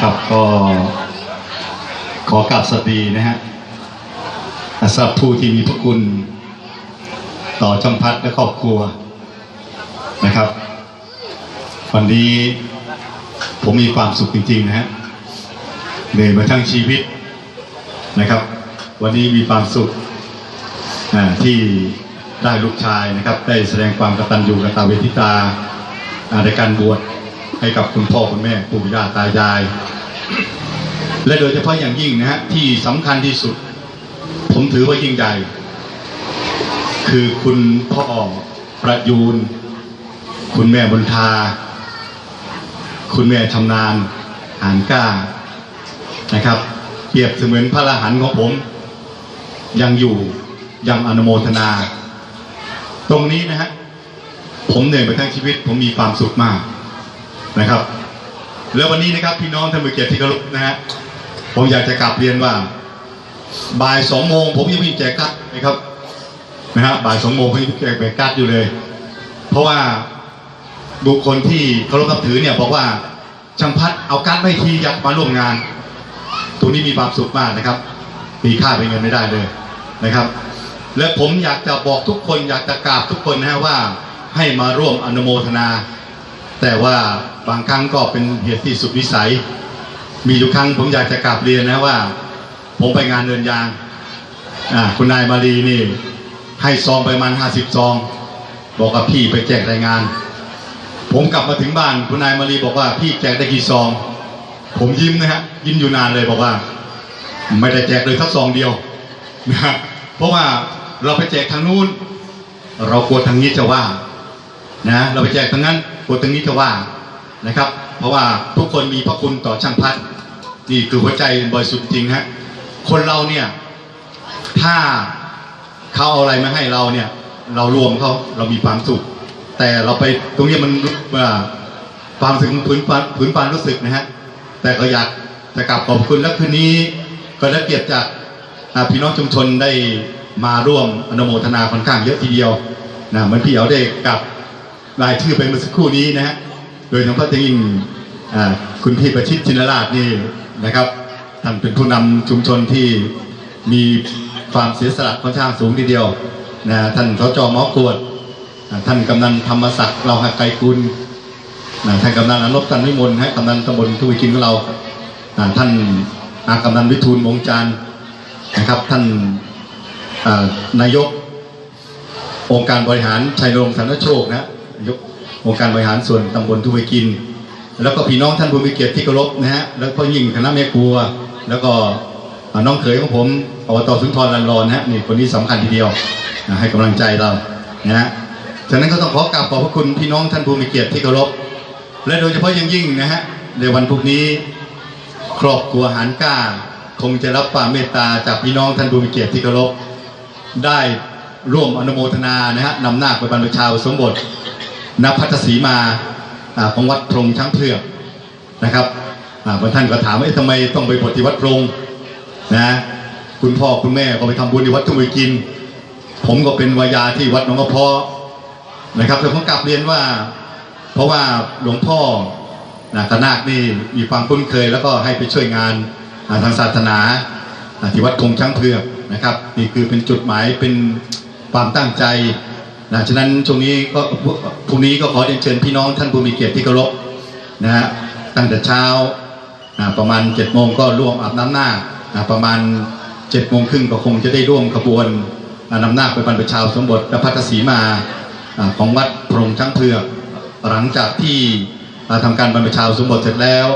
ครับก็ขอกราบสวัสดีนะฮะสำหรับผู้ที่มีพระคุณ ต่อจำพัดและครอบครัวนะครับ วันนี้ผมมีความสุขจริง ๆ นะฮะเหนื่อยมาทั้งชีวิตนะครับ วันนี้มีความสุขอ่าที่ได้ลูกชายนะครับ ได้แสดงความกตัญญูกตเวทิตาในการบวช ให้กับคุณพ่อคุณแม่ปู่ย่าตายาย และโดยเฉพาะอย่างยิ่งนะฮะที่สำคัญที่สุด ผมถือว่ายิ่งใหญ่ คือคุณพ่อประยูน คุณแม่บุญทา คุณแม่ชำนาญหานก้านะครับ เปรียบเสมือนพระรหันของผม ยังอยู่ยังอนุโมทนา ตรงนี้นะฮะผมเหนื่อยไปทั้งชีวิต ผมมีความสุขมาก นะครับ แล้ววันนี้นะครับพี่น้องท่านผู้เกียรติที่เคารพนะฮะผมอยากจะกลับเรียนว่า บ่ายสองโมงผมยังมีแจกกัดนะครับนะฮะบ่ายสองโมงผมยังแจกแบกกัดอยู่เลย เพราะว่าบุคคลที่เคารพนับถือเนี่ยบอกว่าช่างพัดเอาการดไม่ทีอยากมาร่วมงาน ตรงนี้มีความสุขมากนะครับมีค่าเป็นเงินไม่ได้เลยนะครับ และผมอยากจะบอกทุกคนอยากจะกราบทุกคนนะฮะว่าให้มาร่วมอนุโมทนา แต่ว่าบางครั้งก็เป็นเหตุที่สุดวิสัย มีอยู่ครั้งผมอยากจะกราบเรียนนะว่า ผมไปงานเดินยางคุณนายมารีนี่ ให้ซองไปมันห้าสิบซอง บอกกับพี่ไปแจกรายงาน ผมกลับมาถึงบ้านคุณนายมารีบอกว่าพี่แจกได้กี่ซอง ผมยิ้มนะฮะยิ้มอยู่นานเลยบอกว่า ไม่ได้แจกเลยสักซองเดียวนะเพราะว่าเราไปแจกทางนู้น เรากลัวทางนี้จะว่า นะเราไปแจกทางนั้นกลัวทางนี้จะว่านะครับ เพราะว่าทุกคนมีพระคุณต่อช่างพัดนี่คือหัวใจบริสุทธิ์จริงฮะคนเราเนี่ยถ้าเขาเอาอะไรมาให้เราเนี่ย เรารวมเขาเรามีความสุข แต่เราไปตรงนี้มันว่าความถึงผืนปานผืนปานรู้สึกนะฮะแต่ก็อยากจะกลับขอบคุณและคืนนี้ก็ได้เกียรติจากพี่น้องชุมชนได้มาร่วมอนุโมทนาค่อนข้างเยอะทีเดียวนะเหมือนพี่เอาได้กลับ รายชื่อไปเมื่อสักครู่นี้นะฮะโดยเฉพาะยิ่งอ่าคุณพี่ประชิตชินราชนี่นะครับท่านเป็นผู้นำชุมชนที่มีความเสียสละค่อนข้างสูงทีเดียวนะท่านสจหมอกวดท่านกำนันธรรมศักดิ์เราหักไกรกุลนะท่านกำนันอนบตันวิมลฮะกำนันตำบลทุวิกินของเราท่านอากำนันวิทูลวงจันนะครับท่านอ่านายกองค์การบริหารชัยรงค์สันนโชคนะายกองค์การบริหารส่วนตำบลทุเวกิน แล้วก็พี่น้องท่านผู้มีเกียรติที่เคารพนะฮะแล้วก็ยิ่งคณะแม่ครัว แล้วก็น้องเขยของผมอบตสุนทรลันรอนนะฮะนี่คนนี้สำคัญทีเดียวนะให้กำลังใจเรานะฮะฉะนั้นก็ต้องขอกราบขอบพระคุณพี่น้องท่านผู้มีเกียรติที่เคารพและโดยเฉพาะยังยิ่งนะฮะในวันพรุ่งนี้ครอบครัวหารกล้า คงจะรับความเมตตาจากพี่น้องท่านผู้มีเกียรติที่เคารพได้ร่วมอนุโมทนานะฮะนำหน้าคไปบรรพชาสมบท ณพัทศรีมาอาของวัดพรงช้างเผือกนะครับอาบางท่านก็ถามว่าเอ๊ะทำไมต้องไปบวชที่วัดพรงนะคุณพ่อคุณแม่ก็ไปทำบุญที่วัดทุ่งวิกิน ผมก็เป็นวายาที่วัดหนองกระเพาะนะครับแต่ผมกลับเรียนว่า เพราะว่าหลวงพ่อนะคณะนี่มีความคุ้นเคย แล้วก็ให้ไปช่วยงานทางศาสนาอ่าที่วัดคงช้างเผือกนะครับ นี่คือเป็นจุดหมายเป็นความตั้งใจ นะฉะนั้นช่วงนี้ก็พรุ่งนี้ก็ขอเรียนเชิญพี่น้องท่านผู้มีเกียรติที่เคารพนะฮะตั้งแต่เช้าประมาณ7จ็ดโมงก็ร่วมอาบน้ำหน้าประมาณ7จ็ดโมงครึ่งก็คงจะได้ร่วมขบวนอ่านำหน้าไปบรรพชาสมบทและพัทศีมาอของวัดโพรงช้างเผือกหลังจากที่อ่าทำการบรรพชาสมบทเสร็จแล้ว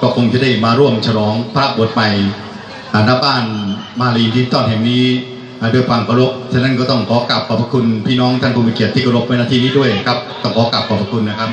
ก็คงจะได้มาร่วมฉลองพระบวชใหม่อ่าณบ้านมารีดิจิตอลแห่งนี้ ด้วยความเคารพฉะนั้นก็ต้องขอกราบขอบพระคุณพี่น้องท่านผู้มีเกียรติที่เคารพในนาทีนี้ด้วยครับต้องขอกราบขอบพระคุณนะครับ